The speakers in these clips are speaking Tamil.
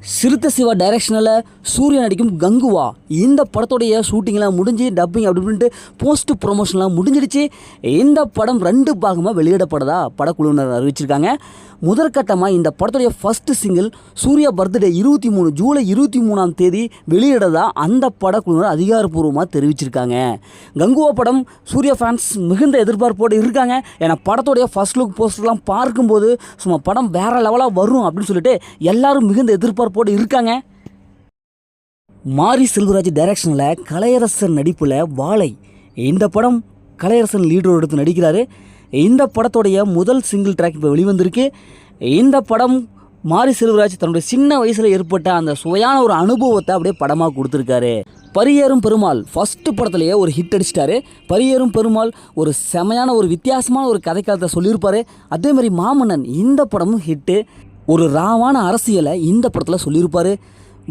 சிறுத்த சிவா டைரக்ஷனில் சூர்யா நடிக்கும் கங்குவா. இந்த படத்துடைய ஷூட்டிங்லாம் முடிஞ்சு டப்பிங் அப்படி இப்படின்ட்டு போஸ்ட் ப்ரொமோஷன்லாம் முடிஞ்சிடுச்சு. இந்த படம் ரெண்டு பாகமாக வெளியிடப்படுதா படக்குழுவினர் அறிவிச்சிருக்காங்க. முதற்கட்டமாக இந்த படத்துடைய ஃபஸ்ட்டு சிங்கிள் சூர்யா பர்த்டே இருபத்தி மூணு ஜூலை இருபத்தி மூணாம் தேதி வெளியிடதா அந்த படக்குழுவினர் அதிகாரப்பூர்வமாக தெரிவிச்சிருக்காங்க. கங்குவா படம் சூர்யா ஃபேன்ஸ் மிகுந்த எதிர்பார்ப்போடு இருக்காங்க. ஏன்னா படத்துடைய ஃபர்ஸ்ட் லுக் போஸ்டர்லாம் பார்க்கும்போது சும்மா படம் வேறு லெவலாக வரும் அப்படின்னு சொல்லிட்டு எல்லாரும் மிகுந்த போட்டு இருக்காங்க. மாரி செல்வராஜ் டைரக்ஷனில் கலையரசன் நடிப்பில் வாழை. இந்த படம் கலையரசன் லீடர் எடுத்து நடிக்கிறாரு. இந்த படத்துடைய முதல் சிங்கிள் ட்ராக் இப்போ வெளிவந்திருக்கு. இந்த படம் மாரி செல்வராஜ் தன்னுடைய சின்ன வயசில் ஏற்பட்ட அந்த சுவையான ஒரு அனுபவத்தை அப்படியே படமாக கொடுத்துருக்காரு. பரியேறும் பெருமாள் ஃபஸ்ட்டு படத்துலேயே ஒரு ஹிட் அடிச்சிட்டாரு. பரியேறும் பெருமாள் ஒரு செமையான ஒரு வித்தியாசமான ஒரு கதைக்காலத்தை சொல்லியிருப்பாரு. அதே மாதிரி மாமன்னன் இந்த படமும் ஹிட்டு ஒரு ராவான அரசியலை இந்த படத்தில் சொல்லியிருப்பார்.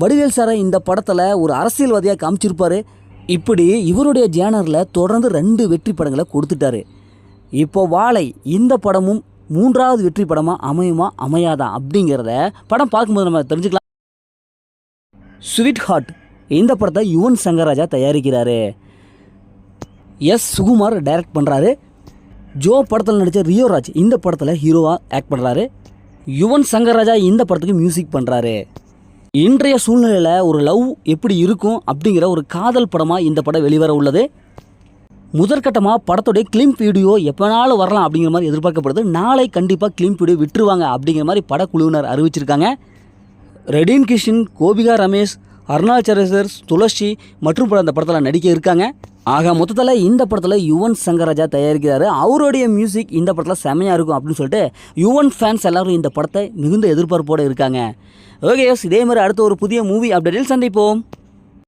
வடிவேல் சாரை இந்த படத்தில் ஒரு அரசியல்வாதியாக காமிச்சிருப்பார். இப்படி இவருடைய ஜேனரில் தொடர்ந்து ரெண்டு வெற்றி படங்களை கொடுத்துட்டாரு. இப்போ வாழை இந்த படமும் மூன்றாவது வெற்றி படமாக அமையுமா அமையாதா அப்படிங்கிறத படம் பார்க்கும்போது நம்ம தெரிஞ்சுக்கலாம். ஸ்வீட் ஹார்ட் இந்த படத்தை யுவன் சங்கராஜா தயாரிக்கிறாரு. எஸ் சுகுமார் டைரக்ட் பண்ணுறாரு ஜோ படத்தில் நடித்த ரியோராஜ் இந்த படத்தில் ஹீரோவாக ஆக்ட் பண்ணுறாரு யுவன் சங்கர் ராஜா இந்த படத்துக்கு மியூசிக் பண்ணுறாரு இன்றைய சூழ்நிலையில் ஒரு லவ் எப்படி இருக்கும் அப்படிங்கிற ஒரு காதல் படமாக இந்த படம் வெளிவர உள்ளது. முதற்கட்டமாக படத்துடைய கிளிம் வீடியோ எப்போனாலும் வரலாம் அப்படிங்கிற மாதிரி எதிர்பார்க்கப்படுது. நாளை கண்டிப்பாக கிளிம் வீடியோ விட்டுருவாங்க அப்படிங்கிற மாதிரி படக்குழுவினர் அறிவிச்சிருக்காங்க. ரெடின் கிஷன் கோபிகா ரமேஷ் அருணாச்சரேசர் துளசி மற்றும் பல அந்த படத்தில் நடிக்க இருக்காங்க. ஆக மொத்தத்தில் இந்த படத்தில் யுவன் சங்கராஜா தயாரிக்கிறாரு. அவருடைய மியூசிக் இந்த படத்தில் செமையாக இருக்கும் அப்படின்னு சொல்லிட்டு யுவன் ஃபேன்ஸ் எல்லாரும் இந்த படத்தை மிகுந்த எதிர்பார்ப்போடு இருக்காங்க. ஓகே இதே மாதிரி அடுத்த ஒரு புதிய மூவி அப்டேட்டில் சந்திப்போம்.